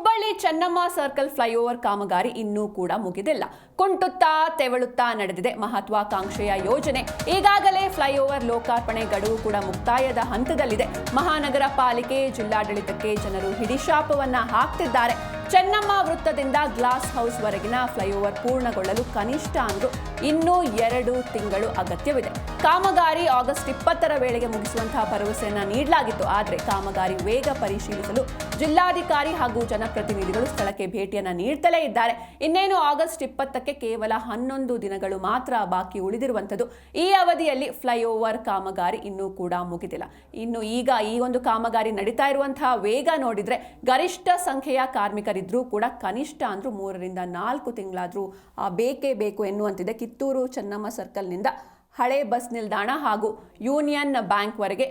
Hubballi Chennamma circle flyover ಕಾಮಗಾರಿ ಇನ್ನೂ ಕೂಡ ಮುಗಿದಿಲ್ಲ. ಕುಂಟುತ್ತಾ ತೆವಳುತ್ತಾ ನಡೆದಿದೆ ಮಹತ್ವಾಕಾಂಕ್ಷೆಯ ಯೋಜನೆ. ಈಗಾಗಲೇ ಫ್ಲೈಓವರ್ ಲೋಕಾರ್ಪಣೆ ಗಡುವು ಕೂಡ ಮುಕ್ತಾಯದ ಹಂತದಲ್ಲಿದೆ. ಮಹಾನಗರ ಪಾಲಿಕೆ ಜಿಲ್ಲಾಡಳಿತಕ್ಕೆ ಜನರು ಹಿಡಿಶಾಪವನ್ನ ಹಾಕ್ತಿದ್ದಾರೆ. ಚೆನ್ನಮ್ಮ ವೃತ್ತದಿಂದ ಗ್ಲಾಸ್ ಹೌಸ್ ವರೆಗಿನ ಫ್ಲೈಓವರ್ ಪೂರ್ಣಗೊಳ್ಳಲು ಕನಿಷ್ಠ ಅಂದು ಇನ್ನೂ ಎರಡು ತಿಂಗಳು ಅಗತ್ಯವಿದೆ. ಕಾಮಗಾರಿ ಆಗಸ್ಟ್ ಇಪ್ಪತ್ತರ ವೇಳೆಗೆ ಮುಗಿಸುವಂತಹ ಭರವಸೆಯನ್ನು ನೀಡಲಾಗಿತ್ತು. ಆದರೆ ಕಾಮಗಾರಿ ವೇಗ ಪರಿಶೀಲಿಸಲು ಜಿಲ್ಲಾಧಿಕಾರಿ ಹಾಗೂ ಜನಪ್ರತಿನಿಧಿಗಳು ಸ್ಥಳಕ್ಕೆ ಭೇಟಿಯನ್ನು ನೀಡ್ತಲೇ ಇದ್ದಾರೆ. ಇನ್ನೇನು ಆಗಸ್ಟ್ ಇಪ್ಪತ್ತಕ್ಕೆ ಕೇವಲ ಹನ್ನೊಂದು ದಿನಗಳು ಮಾತ್ರ ಬಾಕಿ ಉಳಿದಿರುವಂಥದ್ದು. ಈ ಅವಧಿಯಲ್ಲಿ ಫ್ಲೈಓವರ್ ಕಾಮಗಾರಿ ಇನ್ನೂ ಕೂಡ ಮುಗಿದಿಲ್ಲ. ಇನ್ನು ಈಗ ಈ ಒಂದು ಕಾಮಗಾರಿ ನಡೀತಾ ಇರುವಂತಹ ವೇಗ ನೋಡಿದ್ರೆ ಗರಿಷ್ಠ ಸಂಖ್ಯೆಯ ಕಾರ್ಮಿಕರಿದ್ರೂ ಕೂಡ ಕನಿಷ್ಠ ಅಂದರೂ ಮೂರರಿಂದ ನಾಲ್ಕು ತಿಂಗಳಾದರೂ ಬೇಕೇ ಬೇಕು ಎನ್ನುವಂತಿದೆ ಕಿತ್ತೂರು ಚೆನ್ನಮ್ಮ ಸರ್ಕಲ್ನಿಂದ ಹಳೆ ಬಸ್ ನಿಲ್ದಾಣ ಹಾಗೂ ಯೂನಿಯನ್ ಬ್ಯಾಂಕ್ವರೆಗೆ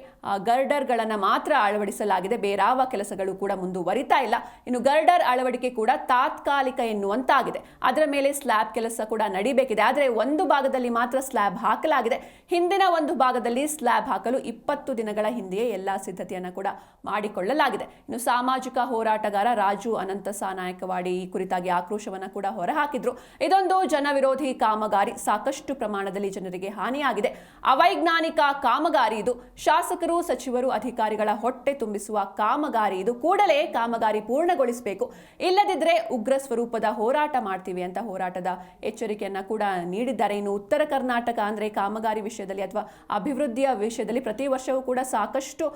ಗರ್ಡರ್ಗಳನ್ನು ಮಾತ್ರ ಅಳವಡಿಸಲಾಗಿದೆ. ಬೇರಾವ ಕೆಲಸಗಳು ಕೂಡ ಮುಂದುವರಿತಾ ಇಲ್ಲ. ಇನ್ನು ಗರ್ಡರ್ ಅಳವಡಿಕೆ ಕೂಡ ತಾತ್ಕಾಲಿಕ ಎನ್ನುವಂತಾಗಿದೆ. ಅದರ ಮೇಲೆ ಸ್ಲ್ಯಾಬ್ ಕೆಲಸ ಕೂಡ ನಡಿಬೇಕಿದೆ. ಆದರೆ ಒಂದು ಭಾಗದಲ್ಲಿ ಮಾತ್ರ ಸ್ಲ್ಯಾಬ್ ಹಾಕಲಾಗಿದೆ. ಹಿಂದಿನ ಒಂದು ಭಾಗದಲ್ಲಿ ಸ್ಲ್ಯಾಬ್ ಹಾಕಲು ಇಪ್ಪತ್ತು ದಿನಗಳ ಹಿಂದೆಯೇ ಎಲ್ಲ ಸಿದ್ಧತೆಯನ್ನು ಕೂಡ ಮಾಡಿಕೊಳ್ಳಲಾಗಿದೆ. ಇನ್ನು ಸಾಮಾಜಿಕ ಹೋರಾಟಗಾರ ರಾಜು ಅನಂತಸ ನಾಯಕವಾಡಿ ಈ ಕುರಿತಾಗಿ ಆಕ್ರೋಶವನ್ನು ಕೂಡ ಹೊರಹಾಕಿದ್ರು. ಇದೊಂದು ಜನವಿರೋಧಿ ಕಾಮಗಾರಿ. ಸಾಕಷ್ಟು ಪ್ರಮಾಣದಲ್ಲಿ ಜನರಿಗೆ ಹಾನಿಯಾಗಿದೆ. ಅವೈಜ್ಞಾನಿಕ ಕಾಮಗಾರಿ ಇದು. ಶಾಸಕರು, ಸಚಿವರು, ಅಧಿಕಾರಿಗಳ ಹೊಟ್ಟೆ ತುಂಬಿಸುವ ಕಾಮಗಾರಿ ಇದು. ಕೂಡಲೇ ಕಾಮಗಾರಿ ಪೂರ್ಣಗೊಳಿಸಬೇಕು. ಇಲ್ಲದಿದ್ದರೆ ಉಗ್ರ ಸ್ವರೂಪದ ಹೋರಾಟ ಮಾಡ್ತೀವಿ ಅಂತ ಹೋರಾಟದ ಎಚ್ಚರಿಕೆಯನ್ನ ಕೂಡ ನೀಡಿದ್ದಾರೆ. ಇನ್ನು ಉತ್ತರ ಕರ್ನಾಟಕ ಅಂದ್ರೆ ಕಾಮಗಾರಿ ವಿಷಯದಲ್ಲಿ ಅಥವಾ ಅಭಿವೃದ್ಧಿಯ ವಿಷಯದಲ್ಲಿ ಪ್ರತಿ ವರ್ಷವೂ ಕೂಡ ಸಾಕಷ್ಟು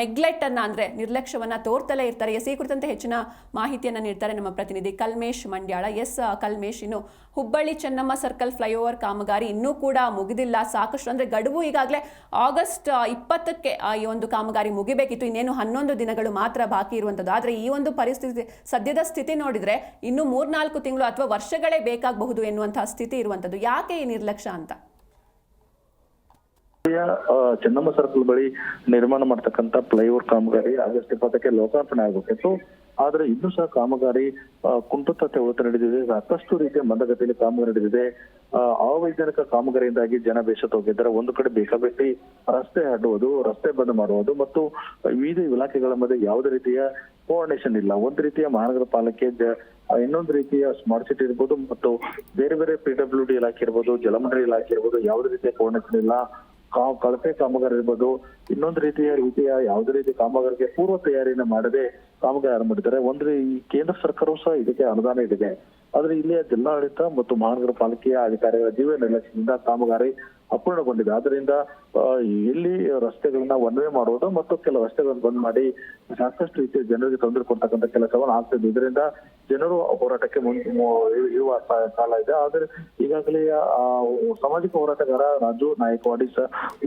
ನೆಗ್ಲೆಕ್ಟ್ ಅನ್ನ ಅಂದ್ರೆ ನಿರ್ಲಕ್ಷ್ಯವನ್ನ ತೋರ್ತಲೇ ಇರ್ತಾರೆ. ಎಸ್, ಈ ಕುರಿತಂತೆ ಹೆಚ್ಚಿನ ಮಾಹಿತಿಯನ್ನ ನೀಡ್ತಾರೆ ನಮ್ಮ ಪ್ರತಿನಿಧಿ ಕಲ್ಮೇಶ್ ಮಂಡ್ಯಾಳ. ಎಸ್, ಕಲ್ಮೇಶ್, ಇನ್ನು ಹುಬ್ಬಳ್ಳಿ ಚೆನ್ನಮ್ಮ ಸರ್ಕಲ್ ಫ್ಲೈಓವರ್ ಕಾಮಗಾರಿ ಇನ್ನೂ ಕೂಡ ಮುಗಿದಿಲ್ಲ ಸಾಕಷ್ಟು ಅಂದ್ರೆ ಗಡುವು ಈಗಾಗಲೇ ಆಗಸ್ಟ್ ಇಪ್ಪತ್ತಕ್ಕೆ ಈ ಒಂದು ಕಾಮಗಾರಿ ಮುಗಿಬೇಕಿತ್ತು. ಇನ್ನೇನು ಹನ್ನೊಂದು ದಿನಗಳು ಮಾತ್ರ ಬಾಕಿ ಇರುವಂಥದ್ದು ಆದರೆ ಈ ಒಂದು ಪರಿಸ್ಥಿತಿ, ಸದ್ಯದ ಸ್ಥಿತಿ ನೋಡಿದ್ರೆ ಇನ್ನು ಮೂರ್ನಾಲ್ಕು ತಿಂಗಳು ಅಥವಾ ವರ್ಷಗಳೇ ಬೇಕಾಗಬಹುದು ಎನ್ನುವಂತಹ ಸ್ಥಿತಿ ಇರುವಂಥದ್ದು ಯಾಕೆ ಈ ನಿರ್ಲಕ್ಷ್ಯ ಅಂತ? ಚೆನ್ನಮ್ಮ ಸರ್ಕಲ್ ಬಳಿ ನಿರ್ಮಾಣ ಮಾಡ್ತಕ್ಕಂತ ಫ್ಲೈಓವರ್ ಕಾಮಗಾರಿ ಆಗಸ್ಟ್ ಇಪ್ಪತ್ತಕ್ಕೆ ಲೋಕಾರ್ಪಣೆ ಆಗಬೇಕಿತ್ತು. ಆದ್ರೆ ಇನ್ನೂ ಸಹ ಕಾಮಗಾರಿ ಕುಂಟುತತೆ ತೆವಳುತ್ತ ನಡೆದಿದೆ. ಸಾಕಷ್ಟು ರೀತಿಯ ಮಂದಗತಿಯಲ್ಲಿ ಕಾಮಗಾರಿ ನಡೆದಿದೆ. ಅವೈಜ್ಞಾನಿಕ ಕಾಮಗಾರಿಯಿಂದಾಗಿ ಜನ ಬೇಸತ್ತು ಹೋಗಿದ್ದಾರೆ ಒಂದು ಕಡೆ ಬೇಕಾಬಿಟ್ಟಿ ರಸ್ತೆ ಅಡ್ಡುವುದು ರಸ್ತೆ ಬಂದ್ ಮಾಡುವುದು ಮತ್ತು ವಿವಿಧ ಇಲಾಖೆಗಳ ಮಧ್ಯೆ ಯಾವುದೇ ರೀತಿಯ ಕೋಆರ್ಡಿನೇಷನ್ ಇಲ್ಲ. ಒಂದು ರೀತಿಯ ಮಹಾನಗರ ಪಾಲಿಕೆ ಇನ್ನೊಂದು ರೀತಿಯ ಸ್ಮಾರ್ಟ್ ಸಿಟಿ ಇರ್ಬೋದು ಮತ್ತು ಬೇರೆ ಬೇರೆ ಪಿ ಡಬ್ಲ್ಯೂ ಡಿ ಇಲಾಖೆ ಇರ್ಬೋದು, ಜಲಮಂಡಳಿ ಇಲಾಖೆ ಇರ್ಬೋದು, ಯಾವುದೇ ರೀತಿಯ ಕೋಆರ್ಡಿನೇಷನ್ ಇಲ್ಲ. ಕಳಪೆ ಕಾಮಗಾರಿ ಇರ್ಬೋದು, ಇನ್ನೊಂದು ರೀತಿಯ ರೀತಿಯ ಯಾವುದೇ ರೀತಿ ಕಾಮಗಾರಿಗೆ ಪೂರ್ವ ತಯಾರಿಯನ್ನು ಮಾಡದೆ ಕಾಮಗಾರಿ ಮಾಡಿದ್ದಾರೆ. ಒಂದು ರೀ- ಈ ಕೇಂದ್ರ ಸರ್ಕಾರವು ಸಹ ಇದಕ್ಕೆ ಅನುದಾನ ಇದೆ. ಆದ್ರೆ ಇಲ್ಲಿಯ ಜಿಲ್ಲಾಡಳಿತ ಮತ್ತು ಮಹಾನಗರ ಪಾಲಿಕೆಯ ಅಧಿಕಾರಿಗಳ ಜೀವ ನಿರ್ಲಕ್ಷ್ಯದಿಂದ ಕಾಮಗಾರಿ ಅಪೂರ್ಣಗೊಂಡಿದೆ. ಆದ್ರಿಂದ ಇಲ್ಲಿ ರಸ್ತೆಗಳನ್ನ ಒನ್ ವೇ ಮಾಡುವುದು ಮತ್ತು ಕೆಲವು ರಸ್ತೆಗಳನ್ನು ಬಂದ್ ಮಾಡಿ ಸಾಕಷ್ಟು ರೀತಿಯ ಜನರಿಗೆ ತೊಂದರೆ ಕೊಡ್ತಕ್ಕಂಥ ಕೆಲಸವನ್ನು ಆಗ್ತಿದೆ ಇದರಿಂದ ಜನರು ಹೋರಾಟಕ್ಕೆ ಇರುವ ಕಾಲ ಇದೆ. ಆದರೆ ಈಗಾಗಲೇ ಸಾಮಾಜಿಕ ಹೋರಾಟಗಾರ ರಾಜು ನಾಯಕವಾಡಿ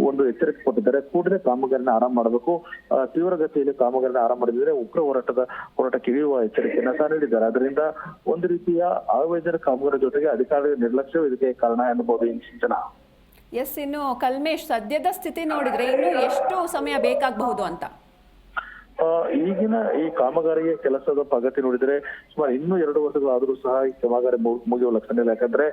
ಒಂದು ಎಚ್ಚರಿಕೆ ಕೊಟ್ಟಿದ್ದಾರೆ. ಕೂಡಲೇ ಕಾಮಗಾರಿನ ಆರಂಭ ಮಾಡಬೇಕು. ತೀವ್ರಗತಿಯಲ್ಲಿ ಕಾಮಗಾರಿನ ಆರಂಭ ಮಾಡಿದ್ರೆ ಉಗ್ರ ಹೋರಾಟದ, ಹೋರಾಟಕ್ಕೆ ಇಳಿಯುವ ಎಚ್ಚರಿಕೆಯನ್ನ ಸಹ ನೀಡಿದ್ದಾರೆ. ಅದರಿಂದ ಒಂದು ರೀತಿಯ ಆಯೋಜನೆ ಕಾಮಗಾರಿ ಜೊತೆಗೆ ಅಧಿಕಾರಿಗಳ ನಿರ್ಲಕ್ಷ್ಯವೂ ಇದಕ್ಕೆ ಕಾರಣ ಎನ್ನಬಹುದು ಈ ಸಿಂಚನ. ಎಸ್ ಇನ್ನು ಕಲ್ಮೇಶ್ ಸದ್ಯದ ಸ್ಥಿತಿ ನೋಡಿದ್ರೆ ಇನ್ನು ಎಷ್ಟು ಸಮಯ ಬೇಕಾಗಬಹುದು ಅಂತ. ಈಗಿನ ಈ ಕಾಮಗಾರಿಯ ಕೆಲಸದ ಪ್ರಗತಿ ನೋಡಿದ್ರೆ ಸುಮಾರು ಇನ್ನೂ ಎರಡು ವರ್ಷಗಳಾದರೂ ಸಹ ಈ ಕಾಮಗಾರಿ ಮುಗಿಯುವ ಲಕ್ಷಣ ಇಲ್ಲ. ಯಾಕಂದ್ರೆ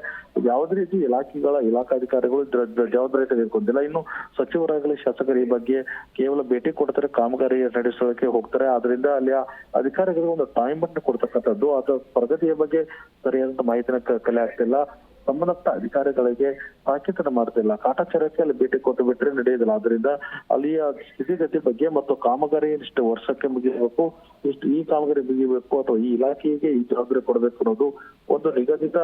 ಯಾವುದೇ ರೀತಿ ಇಲಾಖೆಗಳ, ಇಲಾಖಾಧಿಕಾರಿಗಳು ಅಧಿಕಾರಿಗಳು ದ- ಜವಾಬ್ದಾರಿ ತೆಗೆದುಕೊಂಡಿಲ್ಲ. ಇನ್ನು ಸಚಿವರಾಗಲಿ ಶಾಸಕರು ಈ ಬಗ್ಗೆ ಕೇವಲ ಭೇಟಿ ಕೊಡ್ತಾರೆ, ಕಾಮಗಾರಿ ನಡೆಸೋಕೆ ಹೋಗ್ತಾರೆ. ಆದ್ರಿಂದ ಅಲ್ಲಿ ಅಧಿಕಾರಿಗಳಿಗೆ ಒಂದು ಟೈಮ್ ಅನ್ನು ಕೊಡ್ತಕ್ಕಂಥದ್ದು. ಅದರ ಪ್ರಗತಿಯ ಬಗ್ಗೆ ಸರಿಯಾದಂತ ಮಾಹಿತಿನ ಕಲೆ ಆಗ್ತಿಲ್ಲ. ಸಂಬಂಧಪಟ್ಟ ಅಧಿಕಾರಿಗಳಿಗೆ ತಾಕೀತನ ಮಾಡ್ತಿಲ್ಲ ಕಾಟಾಚಾರಕ್ಕೆ ಅಲ್ಲಿ ಭೇಟಿ ಕೊಟ್ಟು ಬಿಟ್ರೆ ನಡೆಯುವುದಿಲ್ಲ. ಆದ್ರಿಂದ ಅಲ್ಲಿಯ ಸ್ಥಿತಿಗತಿ ಬಗ್ಗೆ ಮತ್ತು ಕಾಮಗಾರಿ ಇಷ್ಟು ವರ್ಷಕ್ಕೆ ಮುಗಿಯಬೇಕು, ಇಷ್ಟು ಈ ಕಾಮಗಾರಿ ಮುಗಿಬೇಕು ಅಥವಾ ಈ ಇಲಾಖೆಗೆ ಈ ಜವಾಬ್ದಾರಿ ಕೊಡಬೇಕು ಅನ್ನೋದು ಒಂದು ನಿಗದಿತ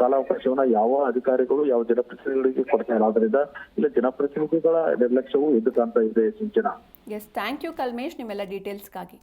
ಕಾಲಾವಕಾಶವನ್ನ ಯಾವ ಅಧಿಕಾರಿಗಳು, ಯಾವ ಜನಪ್ರತಿನಿಧಿಗಳಿಗೆ ಕೊಡ್ತಾ ಇಲ್ಲ. ಆದ್ರಿಂದ ಇಲ್ಲಿ ಜನಪ್ರತಿನಿಧಿಗಳ ನಿರ್ಲಕ್ಷ್ಯವು ಎದ್ದು ಕಾಣ್ತಾ ಇದೆ Sinchana yes thank you Kalmesh ನಿಮ್ಮೆಲ್ಲ ಡೀಟೇಲ್ಸ್ಗಾಗಿ